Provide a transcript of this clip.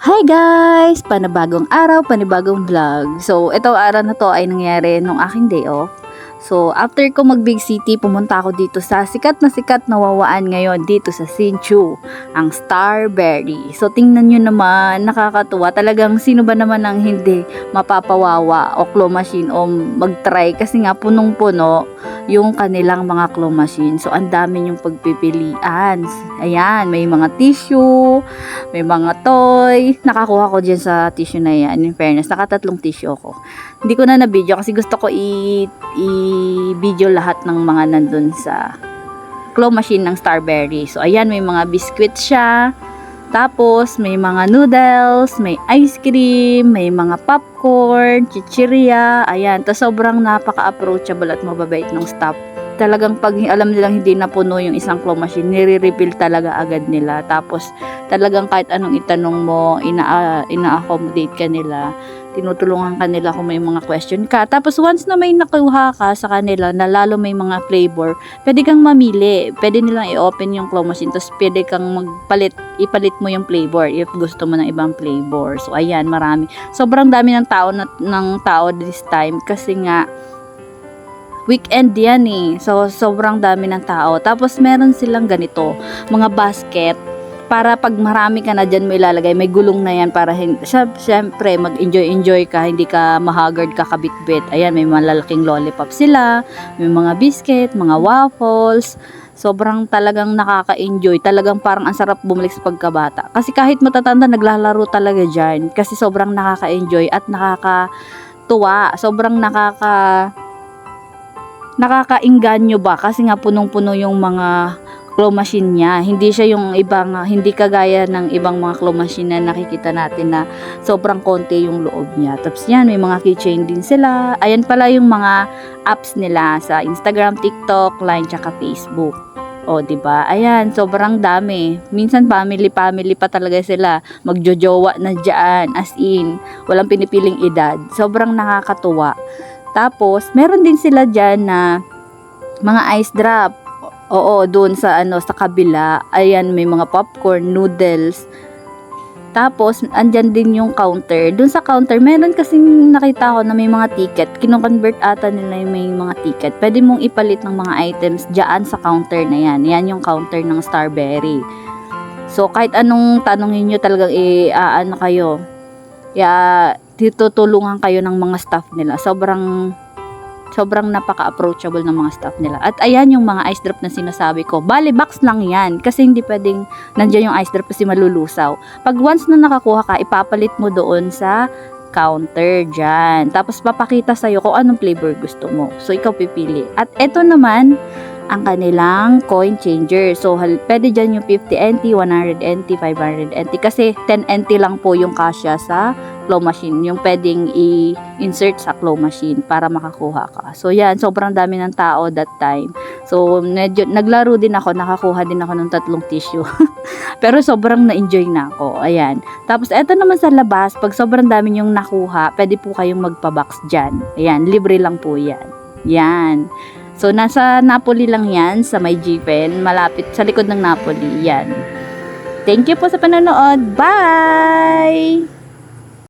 Hi guys! Panibagong araw, panibagong vlog. So, ito araw na to ay nangyari nung aking day off. So, after ko mag Big City, pumunta ako dito sa sikat na sikat na wawaan ngayon dito sa Sinchu, ang Starberry. So, tingnan nyo naman, nakakatuwa. Talagang sino ba naman ang hindi mapapawawa o claw machine o mag-try kasi nga punong-puno yung kanilang mga claw machine. So, ang dami yung pagpipilian. Ayan, may mga tissue, may mga toy. Nakakuha ko dyan sa tissue na yan. In fairness, nakatatlong tissue ako. Hindi ko na na-video kasi gusto ko i- i-video lahat ng mga nandun sa claw machine ng Starberry. So, ayan, may mga biscuit siya. Tapos, may mga noodles, may ice cream, may mga popcorn, chichirya. Ayan, to sobrang napaka-approachable at mababait ng staff. Talagang pag alam nilang hindi napuno yung isang claw machine, nire-refill talaga agad nila. Tapos, talagang kahit anong itanong mo, ina- ina-accommodate ka nila tinutulungan ka nila kung may mga question ka. Tapos once na may nakuha ka sa kanila na lalo may mga flavor, pwede kang mamili. Pwede nilang i-open yung claw machine tapos pwede kang magpalit, ipalit mo yung flavor if gusto mo ng ibang flavor. So ayan, marami. Sobrang dami ng tao na, ng tao this time kasi nga weekend yan eh. So, sobrang dami ng tao. Tapos, meron silang ganito, mga basket para pag marami ka na dyan mo ilalagay, may gulong na yan para syempre mag-enjoy-enjoy ka, hindi ka mahagard ka kabit-bit. Ayan, may malalaking lollipop sila, may mga biscuit, mga waffles, sobrang talagang nakaka-enjoy. Talagang parang ang sarap bumalik sa pagkabata. Kasi kahit matatanda, naglalaro talaga dyan. Kasi sobrang nakaka-enjoy at nakakatuwa. Sobrang nakaka nakakainganyo ba kasi nga punong-puno yung mga claw machine niya. Hindi siya yung ibang, hindi kagaya ng ibang mga claw machine na nakikita natin na sobrang konti yung loob niya. Tapos yan, may mga keychain din sila. Ayan pala yung mga apps nila sa Instagram, TikTok, Line, tsaka Facebook. O, di ba? Ayan, sobrang dami. Minsan family-family pa talaga sila. Magjojowa na diyan, as in, walang pinipiling edad. Sobrang nakakatuwa. Tapos, meron din sila diyan na mga ice drop. Oo, doon sa ano sa kabila. Ayan, may mga popcorn, noodles. Tapos, andyan din yung counter. Doon sa counter, meron kasing nakita ko na may mga ticket. Kino-convert ata nila yung may mga ticket. Pwede mong ipalit ng mga items dyan sa counter na yan. Yan yung counter ng Starberry. So, kahit anong tanongin nyo talagang i-ano kayo. Ya, tutulungan kayo ng mga staff nila. Sobrang sobrang napaka-approachable ng mga staff nila. At ayan yung mga ice drop na sinasabi ko. Bale, box lang yan. Kasi hindi pwedeng nandiyan yung ice drop kasi malulusaw. Pag once na nakakuha ka, ipapalit mo doon sa counter dyan. Tapos papakita sa'yo kung anong flavor gusto mo. So, ikaw pipili. At eto naman, ang kanilang coin changer. So, pwede dyan yung 50 NT, 100 NT, 500 NT. Kasi 10 NT lang po yung kasya sa claw machine. Yung pwedeng i-insert sa claw machine para makakuha ka. So, yan. Sobrang dami ng tao that time. So, medyo, naglaro din ako. Nakakuha din ako ng tatlong tissue. Pero sobrang na-enjoy na ako. Ayan. Tapos, eto naman sa labas. Pag sobrang dami yung nakuha, pwede po kayong magpa-box dyan. Ayan. Libre lang po yan. Yan. So, nasa Napoli lang yan, sa may Given, malapit sa likod ng Napoli, yan. Thank you po sa panonood. Bye!